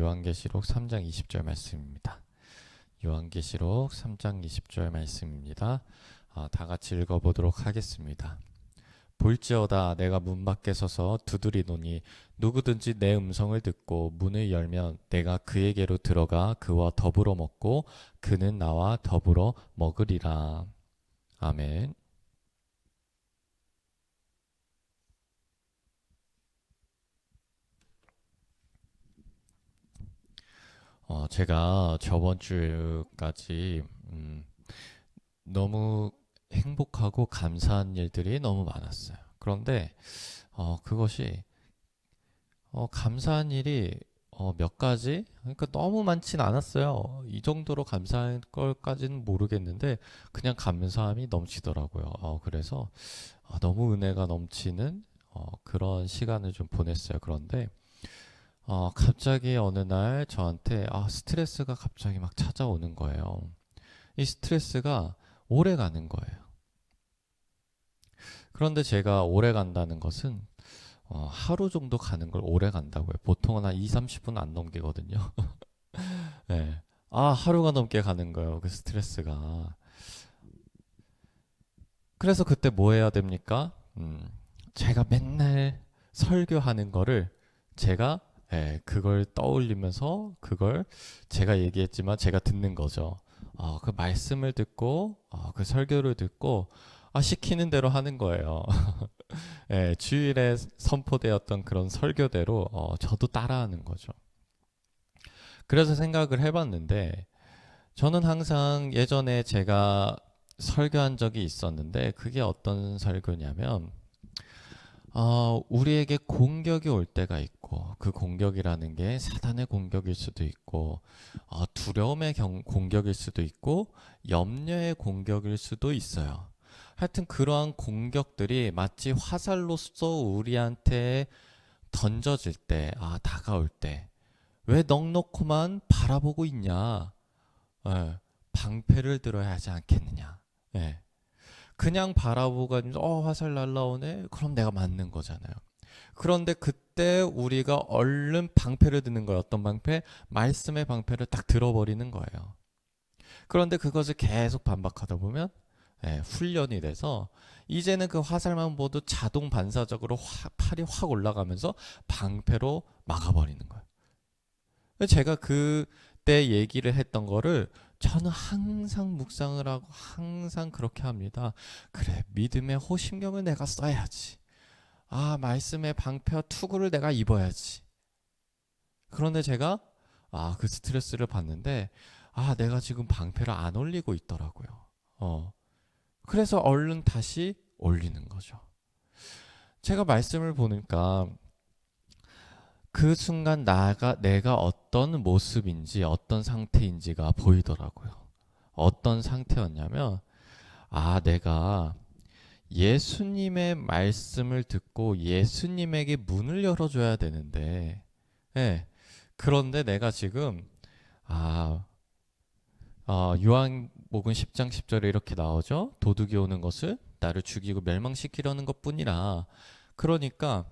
요한계시록 3장 20절 말씀입니다. 요한계시록 3장 20절 말씀입니다. 아, 다 같이 읽어보도록 하겠습니다. 볼지어다 내가 문 밖에 서서 두드리노니 누구든지 내 음성을 듣고 문을 열면 내가 그에게로 들어가 그와 더불어 먹고 그는 나와 더불어 먹으리라. 아멘. 어, 제가 저번 주까지 음, 너무 행복하고 감사한 일들이 너무 많았어요. 그런데 어, 그것이 어, 감사한 일이 어, 몇 가지? 그러니까 너무 많진 않았어요. 이 정도로 감사할 걸까지는 모르겠는데 그냥 감사함이 넘치더라고요. 어, 그래서 어, 너무 은혜가 넘치는 어, 그런 시간을 좀 보냈어요. 그런데 어, 갑자기 어느 날 저한테 아, 스트레스가 갑자기 막 찾아오는 거예요. 이 스트레스가 오래 가는 거예요. 그런데 제가 오래 간다는 것은 어, 하루 정도 가는 걸 오래 간다고요. 보통은 한 2, 30분 안 넘기거든요. 네. 아, 하루가 넘게 가는 거예요. 그 스트레스가. 그래서 그때 뭐 해야 됩니까? 음, 제가 맨날 설교하는 거를 제가 예, 그걸 떠올리면서 그걸 제가 얘기했지만 제가 듣는 거죠. 어, 그 말씀을 듣고 어, 그 설교를 듣고 아, 시키는 대로 하는 거예요. 예, 주일에 선포되었던 그런 설교대로 어, 저도 따라하는 거죠. 그래서 생각을 해봤는데 저는 항상 예전에 제가 설교한 적이 있었는데 그게 어떤 설교냐면 어, 우리에게 공격이 올 때가 있고 그 공격이라는 게 사단의 공격일 수도 있고 어, 두려움의 경, 공격일 수도 있고 염려의 공격일 수도 있어요. 하여튼 그러한 공격들이 마치 화살로서 우리한테 던져질 때, 아 다가올 때, 왜 넉넉히만 바라보고 있냐? 예, 방패를 들어야 하지 않겠느냐? 예. 그냥 바라보고 어 화살 날라오네 그럼 내가 맞는 거잖아요 그런데 그때 우리가 얼른 방패를 드는 거예요 어떤 방패 말씀의 방패를 딱 들어버리는 거예요 그런데 그것을 계속 반박하다 보면 예, 훈련이 돼서 이제는 그 화살만 보도 자동 반사적으로 화, 팔이 확 올라가면서 방패로 막아버리는 거예요 제가 그때 얘기를 했던 거를 저는 항상 묵상을 하고 항상 그렇게 합니다. 그래, 믿음의 호심경을 내가 써야지. 아, 말씀의 방패와 투구를 내가 입어야지. 그런데 제가 아, 그 스트레스를 받는데 아, 내가 지금 방패를 안 올리고 있더라고요. 어. 그래서 얼른 다시 올리는 거죠. 제가 말씀을 보니까 그 순간 나가 내가 어떤 모습인지 어떤 상태인지가 보이더라고요. 어떤 상태였냐면 아 내가 예수님의 말씀을 듣고 예수님에게 문을 열어줘야 되는데, 예. 그런데 내가 지금 아 어, 요한복음 10장 10절에 이렇게 나오죠. 도둑이 오는 것을 나를 죽이고 멸망시키려는 것 뿐이라. 그러니까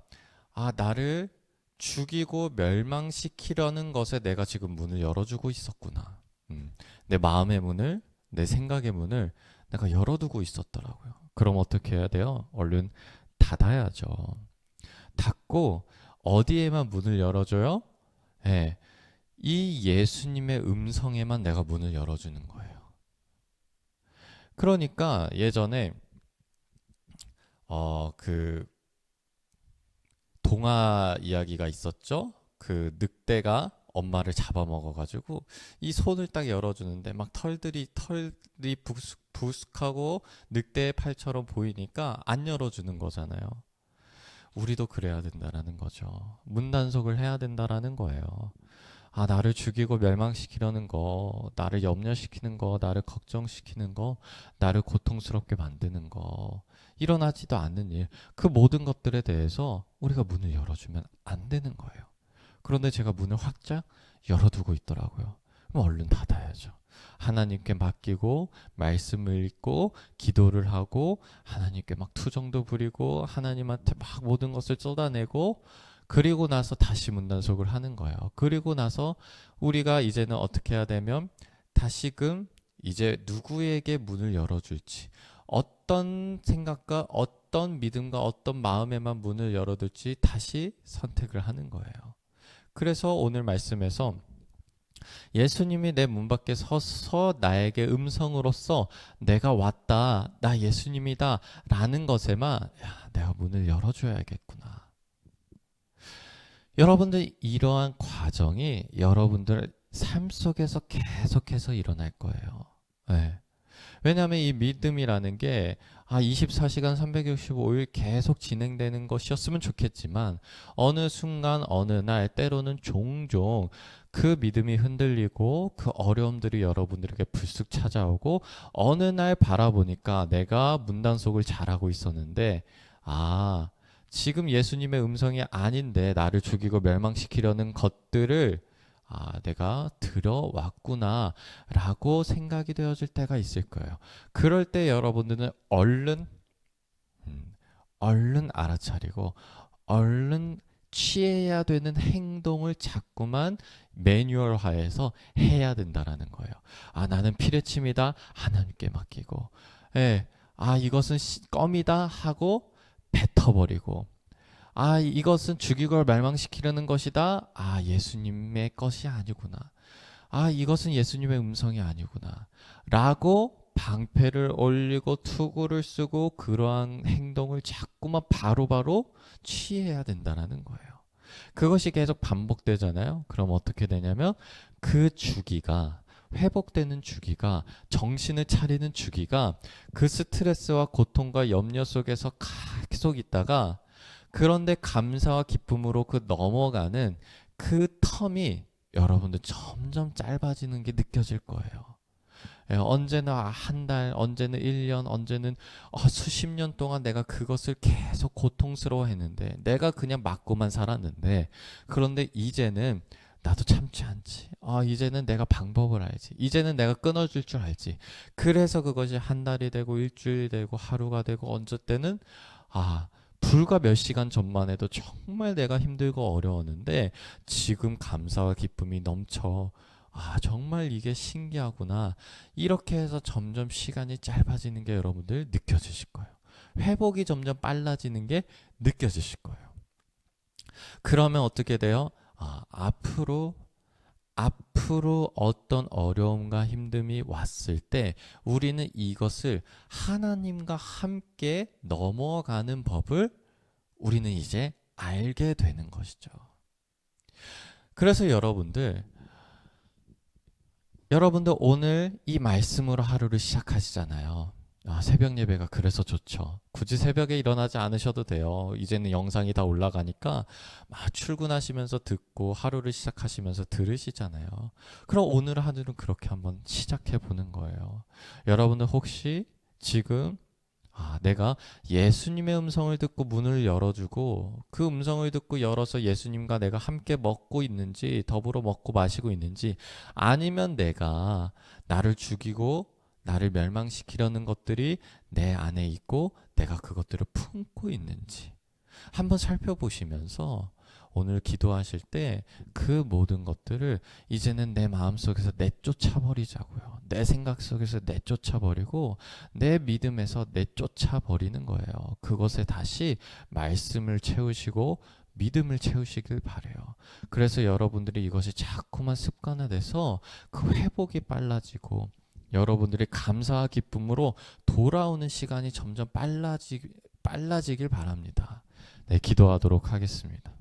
아 나를 죽이고 멸망시키려는 것에 내가 지금 문을 열어주고 있었구나. 음, 내 마음의 문을, 내 생각의 문을 내가 열어두고 있었더라고요. 그럼 어떻게 해야 돼요? 얼른 닫아야죠. 닫고 어디에만 문을 열어줘요? 예. 이 예수님의 음성에만 내가 문을 열어주는 거예요. 그러니까 예전에 어 그 동화 이야기가 있었죠. 그 늑대가 엄마를 잡아먹어가지고 이 손을 딱 열어주는데 막 털들이 털이 부숙, 부숙하고 늑대의 팔처럼 보이니까 안 열어주는 거잖아요. 우리도 그래야 된다라는 거죠. 문단속을 해야 된다라는 거예요. 아, 나를 죽이고 멸망시키려는 거, 나를 염려시키는 거, 나를 걱정시키는 거, 나를 고통스럽게 만드는 거, 일어나지도 않는 일, 그 모든 것들에 대해서 우리가 문을 열어주면 안 되는 거예요. 그런데 제가 문을 확짝 열어두고 있더라고요. 그럼 얼른 닫아야죠. 하나님께 맡기고 말씀을 읽고 기도를 하고 하나님께 막 투정도 부리고 하나님한테 막 모든 것을 쏟아내고 그리고 나서 다시 문단속을 하는 거예요. 그리고 나서 우리가 이제는 어떻게 해야 되면 다시금 이제 누구에게 문을 열어줄지 어떤 생각과 어떤 믿음과 어떤 마음에만 문을 열어둘지 다시 선택을 하는 거예요. 그래서 오늘 말씀에서 예수님이 내 문 밖에 서서 나에게 음성으로써 내가 왔다, 나 예수님이다 라는 것에만 야, 내가 문을 열어줘야겠구나. 여러분들 이러한 과정이 여러분들 삶 속에서 계속해서 일어날 거예요. 네. 왜냐하면 이 믿음이라는 게 아, 24시간 365일 계속 진행되는 것이었으면 좋겠지만 어느 순간 어느 날 때로는 종종 그 믿음이 흔들리고 그 어려움들이 여러분들에게 불쑥 찾아오고 어느 날 바라보니까 내가 문단 속을 잘하고 있었는데 아 지금 예수님의 음성이 아닌데 나를 죽이고 멸망시키려는 것들을 아, 내가 들어왔구나 라고 생각이 되어질 때가 있을 거예요. 그럴 때 여러분들은 얼른, 음, 얼른 알아차리고, 얼른 취해야 되는 행동을 자꾸만 매뉴얼화해서 해야 된다라는 거예요. 아, 나는 피레침이다. 하나님께 맡기고, 예, 아, 이것은 껌이다 하고 뱉어버리고, 아, 이것은 죽이고 멸망시키려는 것이다. 아, 예수님의 것이 아니구나. 아, 이것은 예수님의 음성이 아니구나. 라고 방패를 올리고 투구를 쓰고 그러한 행동을 자꾸만 바로바로 바로 취해야 된다는 거예요. 그것이 계속 반복되잖아요. 그럼 어떻게 되냐면 그 주기가 회복되는 주기가 정신을 차리는 주기가 그 스트레스와 고통과 염려 속에서 계속 있다가 그런데 감사와 기쁨으로 그 넘어가는 그 텀이 여러분들 점점 짧아지는 게 느껴질 거예요. 예, 언제나 한 달, 언제는 1년, 언제는 어, 수십 년 동안 내가 그것을 계속 고통스러워 했는데, 내가 그냥 맞고만 살았는데, 그런데 이제는 나도 참지 않지. 아, 이제는 내가 방법을 알지. 이제는 내가 끊어줄 줄 알지. 그래서 그것이 한 달이 되고, 일주일이 되고, 하루가 되고, 언제 때는, 아, 불과 몇 시간 전만 해도 정말 내가 힘들고 어려웠는데 지금 감사와 기쁨이 넘쳐 아, 정말 이게 신기하구나. 이렇게 해서 점점 시간이 짧아지는 게 여러분들 느껴지실 거예요. 회복이 점점 빨라지는 게 느껴지실 거예요. 그러면 어떻게 돼요? 아, 앞으로 앞으로 어떤 어려움과 힘듦이 왔을 때 우리는 이것을 하나님과 함께 넘어가는 법을 우리는 이제 알게 되는 것이죠. 그래서 여러분들, 여러분들 오늘 이 말씀으로 하루를 시작하시잖아요. 아, 새벽 예배가 그래서 좋죠. 굳이 새벽에 일어나지 않으셔도 돼요. 이제는 영상이 다 올라가니까 막 출근하시면서 듣고 하루를 시작하시면서 들으시잖아요. 그럼 오늘 하루는 그렇게 한번 시작해 보는 거예요. 여러분들 혹시 지금 아, 내가 예수님의 음성을 듣고 문을 열어주고 그 음성을 듣고 열어서 예수님과 내가 함께 먹고 있는지 더불어 먹고 마시고 있는지 아니면 내가 나를 죽이고 나를 멸망시키려는 것들이 내 안에 있고 내가 그것들을 품고 있는지 한번 살펴보시면서 오늘 기도하실 때 그 모든 것들을 이제는 내 마음 속에서 내쫓아 버리자고요. 내 생각 속에서 내쫓아 버리고 내 믿음에서 내쫓아 버리는 거예요. 그것에 다시 말씀을 채우시고 믿음을 채우시길 바래요. 그래서 여러분들이 이것이 자꾸만 습관화돼서 그 회복이 빨라지고 여러분들이 감사와 기쁨으로 돌아오는 시간이 점점 빨라지, 빨라지길 바랍니다. 네, 기도하도록 하겠습니다.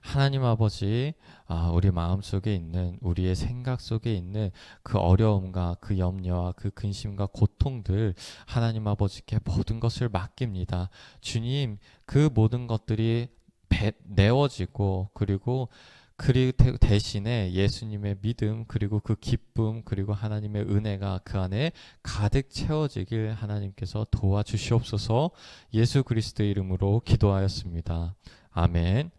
하나님 아버지, 아, 우리 마음 속에 있는, 우리의 생각 속에 있는 그 어려움과 그 염려와 그 근심과 고통들, 하나님 아버지께 모든 것을 맡깁니다. 주님, 그 모든 것들이 배, 내워지고, 그리고 그리고 대신에 예수님의 믿음 그리고 그 기쁨 그리고 하나님의 은혜가 그 안에 가득 채워지길 하나님께서 도와주시옵소서 예수 그리스도의 이름으로 기도하였습니다. 아멘.